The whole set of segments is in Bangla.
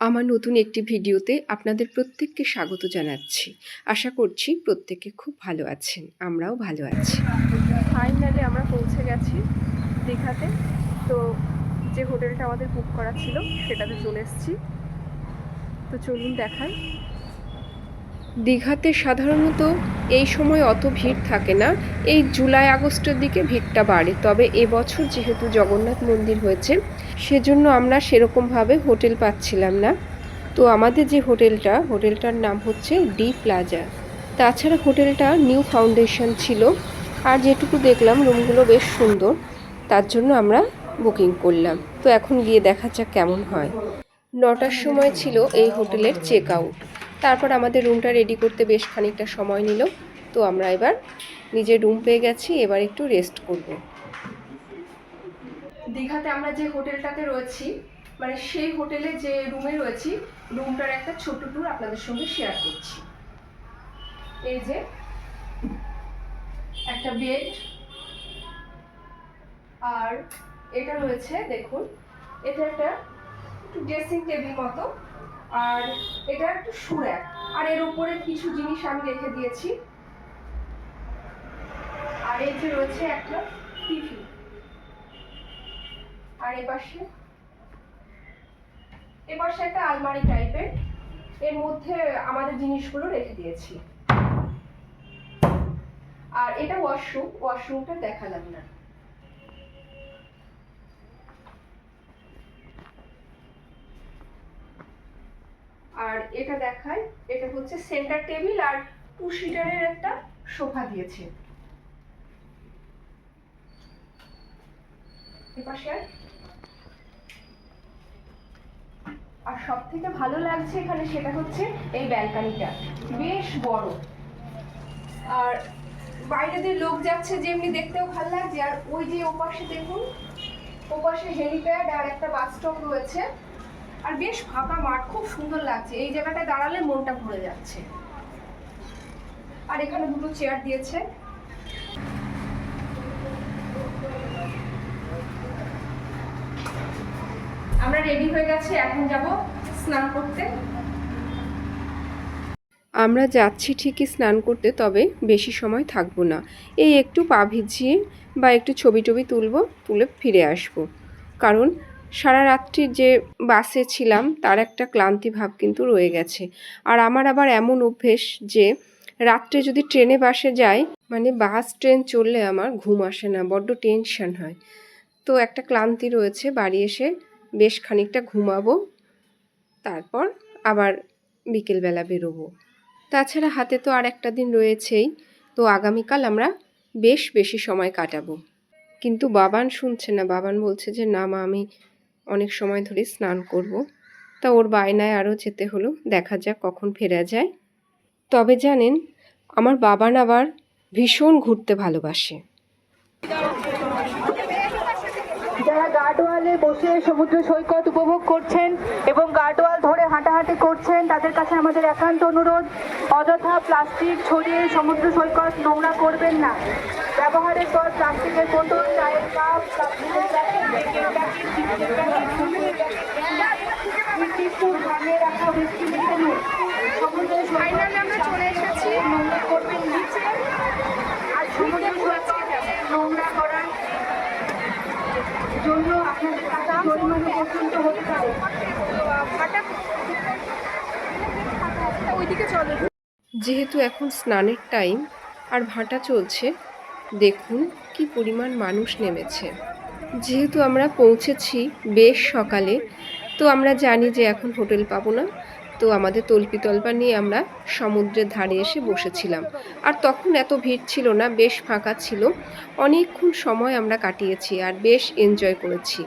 আমার নতুন একটি ভিডিওতে আপনাদের প্রত্যেককে স্বাগত জানাচ্ছি। আশা করছি প্রত্যেকে খুব ভালো আছেন, আমরাও ভালো আছি। ফাইনালি আমরা পৌঁছে গেছি দীঘাতে। তো যে হোটেলটা আমাদের বুক করা ছিল, সেটাতে চলে এসেছি। তো চলুন দেখাই। দীঘাতে সাধারণত এই সময় অত ভিড় থাকে না। এই জুলাই, আগস্টের দিকে ভিড়টা বাড়ে। তবে এবছর যেহেতু জগন্নাথ মন্দির হয়েছে, সেজন্য আমরা সেরকমভাবে হোটেল পাচ্ছিলাম না। তো আমাদের যে হোটেলটা, হোটেলটার নাম হচ্ছে ডি প্লাজা। তাছাড়া হোটেলটা নিউ ফাউন্ডেশন ছিল আর যেটুকু দেখলাম রুমগুলো বেশ সুন্দর, তার জন্য আমরা বুকিং করলাম। তো এখন গিয়ে দেখা যাক কেমন হয়। নটার সময় ছিল এই হোটেলের চেক আউট। তারপর আমাদের রুমটা রেডি করতে বেশ খানিকটা সময় নিল। তো আমরা এবার নিজের রুম পেয়ে গেছি, এবার একটু রেস্ট করব। দীঘাতে আমরা যে হোটেলটাতে রয়েছি মানে সেই হোটেলে যে রুমে রয়েছি রুমটার একটা ছোট ট্যুর আপনাদের সঙ্গে শেয়ার করছি। এই যে একটা বেড আর এটা রয়েছে, দেখুন, এটা একটা একটু ড্রেসিং টেবিল মতো। আর এটা একটু সুরাক। আর এর উপরে কিছু জিনিস আমি রেখে দিয়েছি। আর এই যে রয়েছে একটা টিভি আর এপাশে এপাশে একটা আলমারি টাইপের এর মধ্যে আমাদের জিনিসগুলো রেখে দিয়েছি। আর এটা ওয়াশরুম ওয়াশরুমটা দেখালাম না আর এটা দেখায়, এটা হচ্ছে সেন্টার টেবিল আর টু সিটারের একটা সোফা দিয়েছে। আর। সব থেকে ভালো লাগছে এখানে সেটা হচ্ছে এই ব্যালকানিটা বেশ বড়। আর বাইরে দিয়ে লোক যাচ্ছে যেমনি দেখতেও ভালো লাগছে। আর ওই যে ওপাশে দেখুন, ওপাশে হেলিপ্যাড আর একটা বাস স্টপ রয়েছে। আর বেশ ফাঁকা মাঠ, খুব সুন্দর লাগছে। এই জায়গাটায় দাঁড়ালে মনটা ভরে যাচ্ছে। আর এখানে দুটো চেয়ার দিয়েছে। আমরা রেডি হয়ে গেছি, এখন যাব স্নান করতে। আমরা যাচ্ছি ঠিকই স্নান করতে, তবে বেশি সময় থাকব না। এই একটু পা ভিজিয়ে বা একটু ছবি টবি তুলবো, তুলে ফিরে আসব। কারণ সারা রাত্রি যে বাসে ছিলাম, তার একটা ক্লান্তি ভাব কিন্তু রয়ে গেছে। আর আমার আবার এমন অভ্যেস যে, রাত্রে যদি ট্রেনে বাসে যাই মানে বাস, ট্রেন চললে আমার ঘুম আসে না, বড্ড টেনশন হয়। তো একটা ক্লান্তি রয়েছে, বাড়ি এসে বেশ খানিকটা ঘুমাবো, তারপর আবার বিকেলবেলা বেরোবো। তাছাড়া হাতে তো আর একটা দিন রয়েছেই, তো আগামীকাল আমরা বেশ বেশি সময় কাটাবো। কিন্তু বাবান শুনছে না, বাবান বলছে যে, না মা, আমি অনেক সময় ধরে স্নান করব। তা ওর বায়নায় আরও যেতে হলো, দেখা যাক কখন ফেরা যায়। তবে জানেন, আমার বাবান আবার ভীষণ ঘুরতে ভালোবাসে। যারা গার্ডওয়ালে বসে সমুদ্র সৈকত উপভোগ করছেন এবং গার্ডওয়াল ধরে হাঁটাহাঁটি করছেন, তাদের কাছে আমাদের একান্ত অনুরোধ, অযথা প্লাস্টিক ছড়িয়ে সমুদ্র সৈকত নোংরা করবেন না। ব্যবহারের পর প্লাস্টিকের বোতল, চায়ের কাপ, প্লাস্টিকের প্যাকেট বেগের প্যাকেট চিপসের প্যাকেট কুকুরের প্যাকেট বিস্কুট ভাঙিয়ে রাখা হুইস্কি মিশানো সমুদ্র সৈকত আমরা চলে এসেছি নোংরা করবেন নিচে আর সমুদ্র সৈকত নোংরা করার জন্য আপনাদের টাকা পর্যন্ত হতে পারে। যেহেতু এখন স্নানের টাইম আর ভাটা চলছে, দেখুন কি পরিমাণ মানুষ নেমেছে। যেহেতু আমরা পৌঁছেছি বেশ সকালে, তো আমরা জানি যে এখন হোটেল পাবো না, তো আমাদের তল্পি তল্পা নিয়ে আমরা সমুদ্রের ধারে এসে বসেছিলাম। আর তখন এত ভিড় ছিল না, বেশ ফাঁকা ছিল। অনেকক্ষণ সময় আমরা কাটিয়েছি আর বেশ এনজয় করেছি।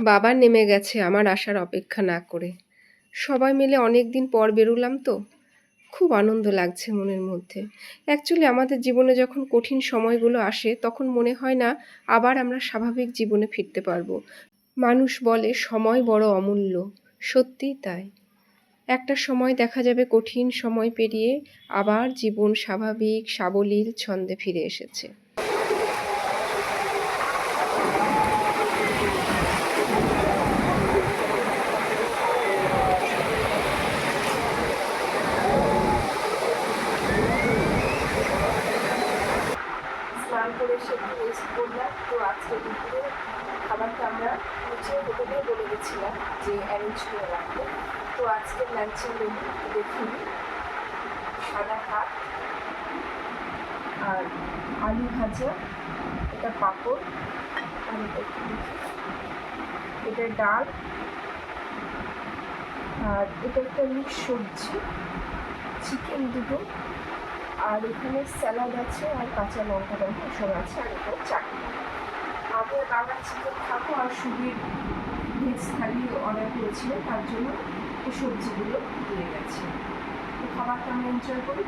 বাবা নেমে গেছে আমার আসার অপেক্ষা না করে। সবাই মিলে অনেক দিন পর বেরোলাম তো। খুব আনন্দ লাগছে মনের মধ্যে। অ্যাকচুয়ালি আমাদের জীবনে যখন কঠিন সময়গুলো আসে, তখন মনে হয় না আবার আমরা স্বাভাবিক জীবনে ফিরতে পারব। মানুষ বলে, সময় বড় অমূল্য। সত্যিই তাই। একটা সময় দেখা যাবে কঠিন সময় পেরিয়ে আবার জীবন স্বাভাবিক, সাবলীল ছন্দে ফিরে এসেছে। বলেছিলাম যে অ্যারেঞ্জ করে রাখব। তো আজকের লাঞ্চের মেনু দেখুন। সাদা ভাত আর আলু ভাজা এটা পাঁপড়, আর এটা এটা ডাল, আর এটা একটা মিক্স সবজি, চিকেন দুটো, আর এখানে স্যালাড আছে আর কাঁচা লঙ্কা টঙ্কা সব আছে, আর এটা চাটনি। আমি আর বাবা চিকেন খাব আর সুবির ভেজ থালি অর্ডার করেছিল, তার জন্য এই সবজিগুলো দিয়ে গেছে। তো খাবারটা আমরা এনজয় করি।